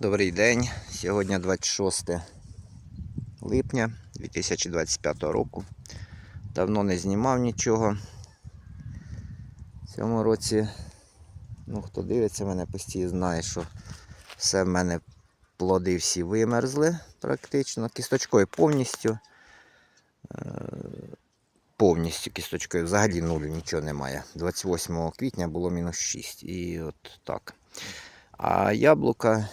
Добрий день. Сьогодні 26 липня 2025 року. Давно не знімав нічого. В цьому році, ну хто дивиться мене постійно, знає, що все в мене плоди всі вимерзли практично. Кісточкою повністю. Е, Повністю кісточкою взагалі нулю нічого немає. 28 квітня було мінус 6. І от так. А яблука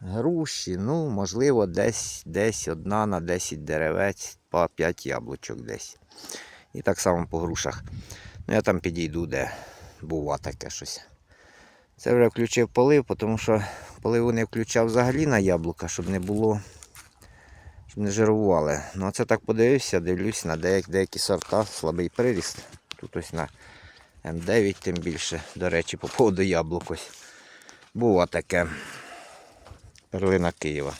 груші, ну, можливо, десь, десь одна на 10 деревець, по 5 яблучок десь. І так само по грушах. Ну, я там підійду, де бува таке щось. Це вже включив полив, тому що поливу не включав взагалі на яблука, щоб не було, щоб не жирували. Ну, а це так подивився, дивлюсь на деякі, деякі сорта, слабий приріст. Тут ось на М9 тим більше, до речі, по поводу яблук ось. Бува таке. Перлина Києва.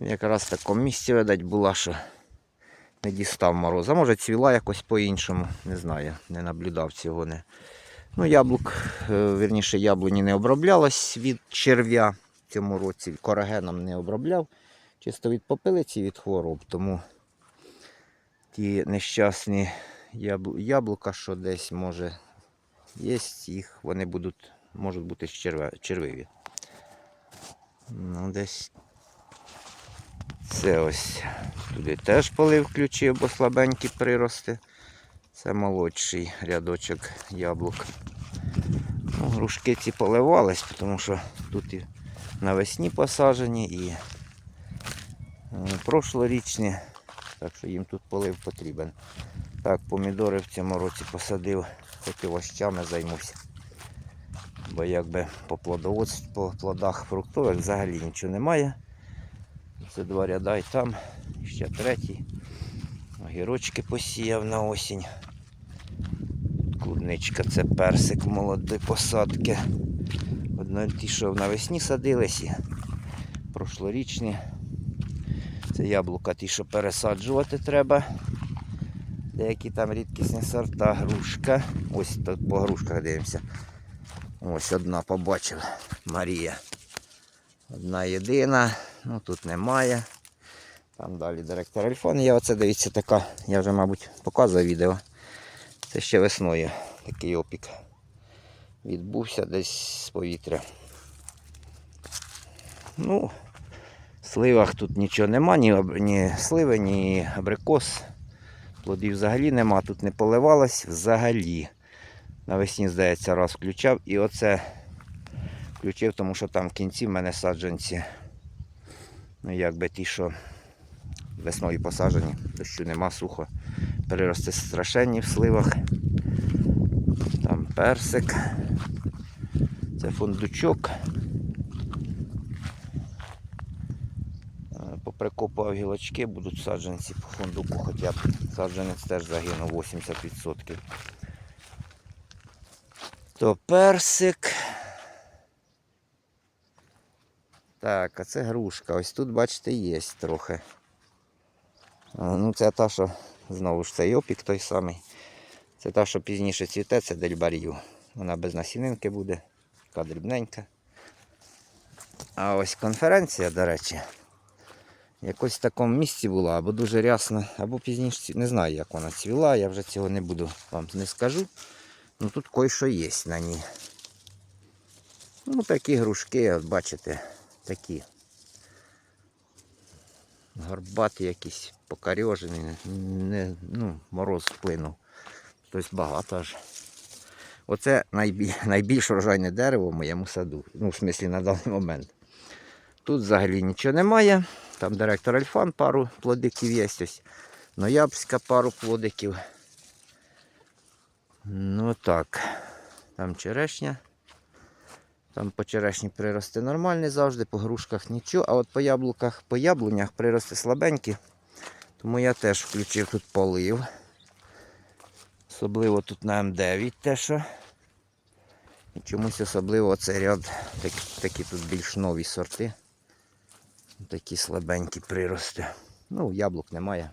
Якраз в такому місці, видать, була, що не дістав мороза. Може цвіла якось по-іншому, не знаю, не наблюдав цього. Не. Ну, яблук, е, вірніше, яблуні не оброблялось від черв'я в цьому році, корагеном не обробляв. Чисто від попелиці від хвороб. Тому ті нещасні яблука, що десь може є, їх вони будуть, можуть бути червиві. Ну, десь це ось туди теж полив включив, бо слабенькі прирости. Це молодший рядочок яблук. Ну, грушки ці поливались, тому що тут і навесні посаджені і е, прошлорічні, так що їм тут полив потрібен. Так, помідори в цьому році посадив, хоч овощами займуся. Бо якби по плодоводству, по плодах фруктових взагалі нічого немає. Це два ряда і там, ще третій. Огірочки посіяв на осінь. Клубничка це персик молодої посадки. Одно ті, що навесні садились, і прошлорічні. Це яблука ті, що пересаджувати треба. Деякі там рідкісні сорта, грушка. Ось тут по грушках дивимося. Ось одна побачив Марія. Одна єдина, ну тут немає. Там далі директор Альфон. Я оце дивіться така, я вже, мабуть, показував відео. Це ще весною такий опік. Відбувся десь з повітря. Ну, в сливах тут нічого нема, ні, ні сливи, ні абрикос. Плодів взагалі нема, тут не поливалось взагалі. Навесні, здається, раз включав. І оце включив, тому що там в кінці в мене саджанці. Ну, якби ті, що весною посаджені, дощу нема, сухо. Перерости страшенні в сливах. Там персик. Це фундучок. Е, Поприкопав гілочки, будуть саджанці по фундуку, хоча б саджанець теж загинув 80%. То персик. Так, а це грушка. Ось тут, бачите, є трохи. Ну, це та, що знову ж цей опік той самий. Це та, що пізніше цвіте, це дельбарію. Вона без насінинки буде, така дрібненька. А ось конференція, до речі, якось в такому місці була, або дуже рясно, або пізніше, не знаю, як вона цвіла, я вже цього не буду вам не скажу. Ну тут кое-що є на ній. Ну такі грушки, от бачите, такі. Горбаті якісь, покарьожені, не, ну, мороз вплинув. Тобто багато аж. Оце найбіль, найбільш врожайне дерево в моєму саду. Ну, в смислі на даний момент. Тут взагалі нічого немає. Там директор Альфан пару плодиків є. Ось Ноябрська пару плодиків. Ну так. Там черешня. Там по черешні прирости нормальні завжди, по грушках нічого, а от по яблуках, по яблунях прирости слабенькі. Тому я теж включив тут полив. Особливо тут на М9 те, що. І чомусь особливо цей ряд, так, такі тут більш нові сорти. Такі слабенькі прирости. Ну, яблук немає.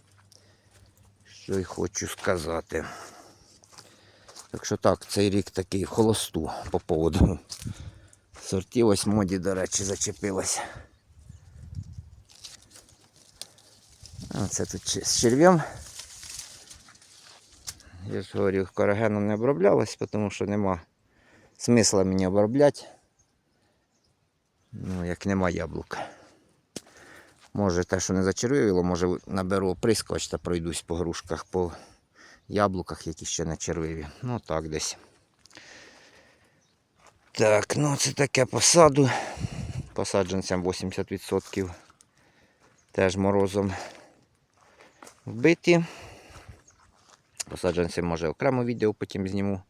Що й хочу сказати. Так що так, цей рік такий в холосту по поводу сортів. Ось моді, до речі, зачепилося. А це тут з черв'ям. Я ж говорю, корогеном не оброблялось, тому що нема смисла мені обробляти. Ну, як нема яблук. Може те, що не зачервивіло, може наберу оприскувач та пройдусь по грушках, по яблуках, які ще не червиві. Ну так десь. Так, ну це таке посаду. Посадженцям 80%. Теж морозом вбиті. Посадженцям може окремо відео потім зніму.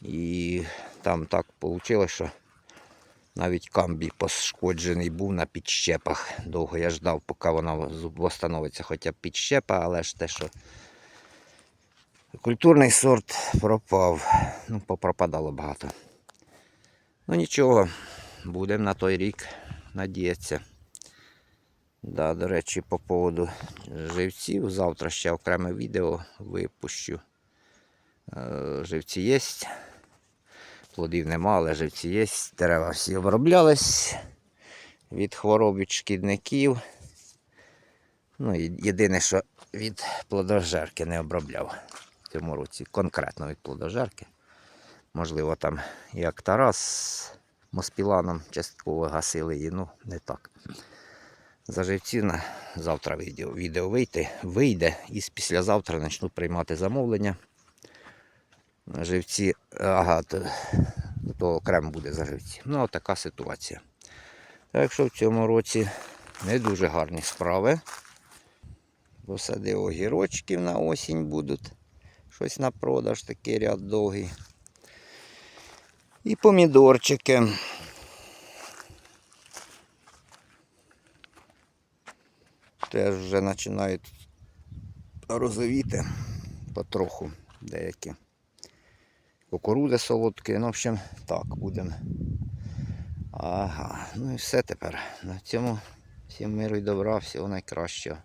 І там так вийшло, що навіть камбій пошкоджений був на підщепах. Довго я ждав, поки вона встановиться хоча б підщепа, але ж те, що культурний сорт пропав. Ну, попропадало багато. Ну нічого, будемо на той рік надіятися. Да, до речі, по поводу живців. Завтра ще окреме відео випущу. Е, Живці є. Плодів нема, але живці є. Дерева всі оброблялись від хвороб, від шкідників. Ну, єдине, що від плодожерки не обробляв році. Конкретно від плодожерки. Можливо, там як Тарас з Моспіланом частково гасили її, ну не так. За живці на завтра відео, відео вийде, вийде і післязавтра почну приймати замовлення. Живці, ага, то, то окремо буде за живці. Ну, така ситуація. Так що в цьому році не дуже гарні справи. Посадив огірочків на осінь будуть. Щось на продаж, такий ряд довгий. І помідорчики. Теж вже починають розовіти потроху деякі. Кукурузи солодкі, ну, в общем, так будемо. Ага, ну і все тепер. На цьому всім миру і добра, всього найкращого.